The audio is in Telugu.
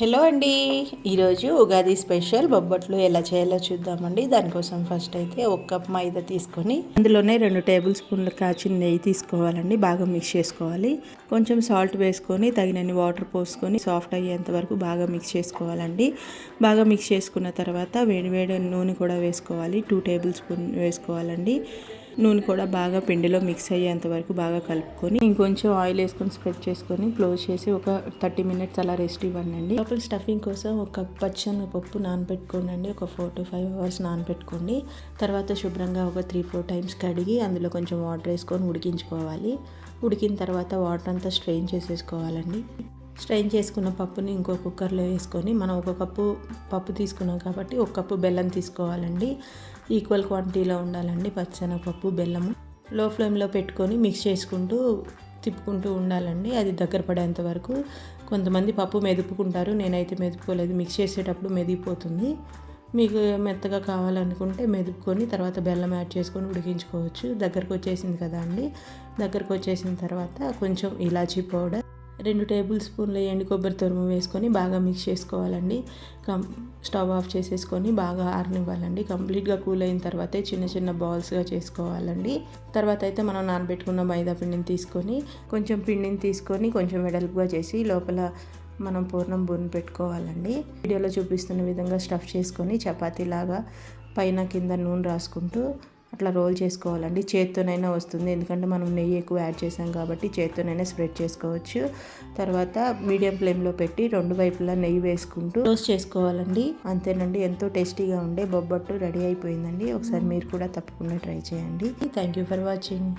హలో అండి. ఈరోజు ఉగాది స్పెషల్ బొబ్బట్లు ఎలా చేయాలో చూద్దామండి. దానికోసం ఫస్ట్ అయితే ఒక కప్ మైదా తీసుకొని అందులోనే రెండు టేబుల్ స్పూన్ల కాచిన నెయ్యి తీసుకోవాలండి. బాగా మిక్స్ చేసుకోవాలి. కొంచెం సాల్ట్ వేసుకొని తగినన్ని వాటర్ పోసుకొని సాఫ్ట్ అయ్యేంత వరకు బాగా మిక్స్ చేసుకోవాలండి. బాగా మిక్స్ చేసుకున్న తర్వాత వేడి వేడి నూనె కూడా వేసుకోవాలి. టూ టేబుల్ స్పూన్ వేసుకోవాలండి. నూనె కూడా బాగా పిండిలో మిక్స్ అయ్యేంత వరకు బాగా కలుపుకొని ఇంకొంచెం ఆయిల్ వేసుకొని స్ప్రెడ్ చేసుకొని క్లోజ్ చేసి ఒక థర్టీ మినిట్స్ అలా రెస్ట్ ఇవ్వండి లోపల స్టఫింగ్ కోసం ఒక పచ్చని పప్పు నానబెట్టుకోండి ఒక ఫోర్ టు ఫైవ్ అవర్స్ నానబెట్టుకోండి. తర్వాత శుభ్రంగా ఒక త్రీ ఫోర్ టైమ్స్ కడిగి అందులో కొంచెం వాటర్ వేసుకొని ఉడికించుకోవాలి. ఉడికిన తర్వాత వాటర్ అంతా స్ట్రెయిన్ చేసేసుకోవాలండి. స్ట్రైన్ చేసుకున్న పప్పుని ఇంకో కుక్కర్లో వేసుకొని మనం ఒక కప్పు పప్పు తీసుకున్నాం కాబట్టి ఒక కప్పు బెల్లం తీసుకోవాలండి. ఈక్వల్ క్వాంటిటీలో ఉండాలండి పచ్చనపప్పు బెల్లము లో ఫ్లేమ్లో పెట్టుకొని మిక్స్ చేసుకుంటూ తిప్పుకుంటూ ఉండాలండి. అది దగ్గర పడేంత వరకు. కొంతమంది పప్పు మెదుపుకుంటారు నేనైతే మెదుపుకోలేదు. మిక్స్ చేసేటప్పుడు మెదిగిపోతుంది. మీకు మెత్తగా కావాలనుకుంటే మెదుపుకొని తర్వాత బెల్లం యాడ్ చేసుకొని ఉడికించుకోవచ్చు. దగ్గరకు వచ్చేసింది కదా అండి. దగ్గరకు వచ్చేసిన తర్వాత కొంచెం ఇలాచీ పౌడర్. రెండు టేబుల్ స్పూన్ల ఎండు కొబ్బరి తురుము వేసుకొని బాగా మిక్స్ చేసుకోవాలండి. కం స్టవ్ ఆఫ్ చేసేసుకొని బాగా ఆరనివ్వాలండి. కంప్లీట్గా కూల్ అయిన తర్వాతే చిన్న చిన్న బాల్స్గా చేసుకోవాలండి. తర్వాత అయితే మనం నానబెట్టుకున్న మైదా పిండిని తీసుకొని కొంచెం పిండిని తీసుకొని కొంచెం వెడల్పుగా చేసి లోపల మనం పూర్ణం బుర్ని పెట్టుకోవాలండి. వీడియోలో చూపిస్తున్న విధంగా స్టఫ్ చేసుకొని చపాతీలాగా పైన కింద నూనె రాసుకుంటూ అట్లా రోల్ చేసుకోవాలండి. చేత్తోనైనా వస్తుంది. ఎందుకంటే మనం నెయ్యి ఎక్కువ యాడ్ చేసాం కాబట్టి చేత్తోనైనా స్ప్రెడ్ చేసుకోవచ్చు. తర్వాత మీడియం ఫ్లేమ్లో పెట్టి రెండు వైపులా నెయ్యి వేసుకుంటూ రోస్ట్ చేసుకోవాలండి. అంతేనండి. ఎంతో టేస్టీగా ఉండే బొబ్బట్టు రెడీ అయిపోయిందండి. ఒకసారి మీరు కూడా తప్పకుండా ట్రై చేయండి. Thank you for watching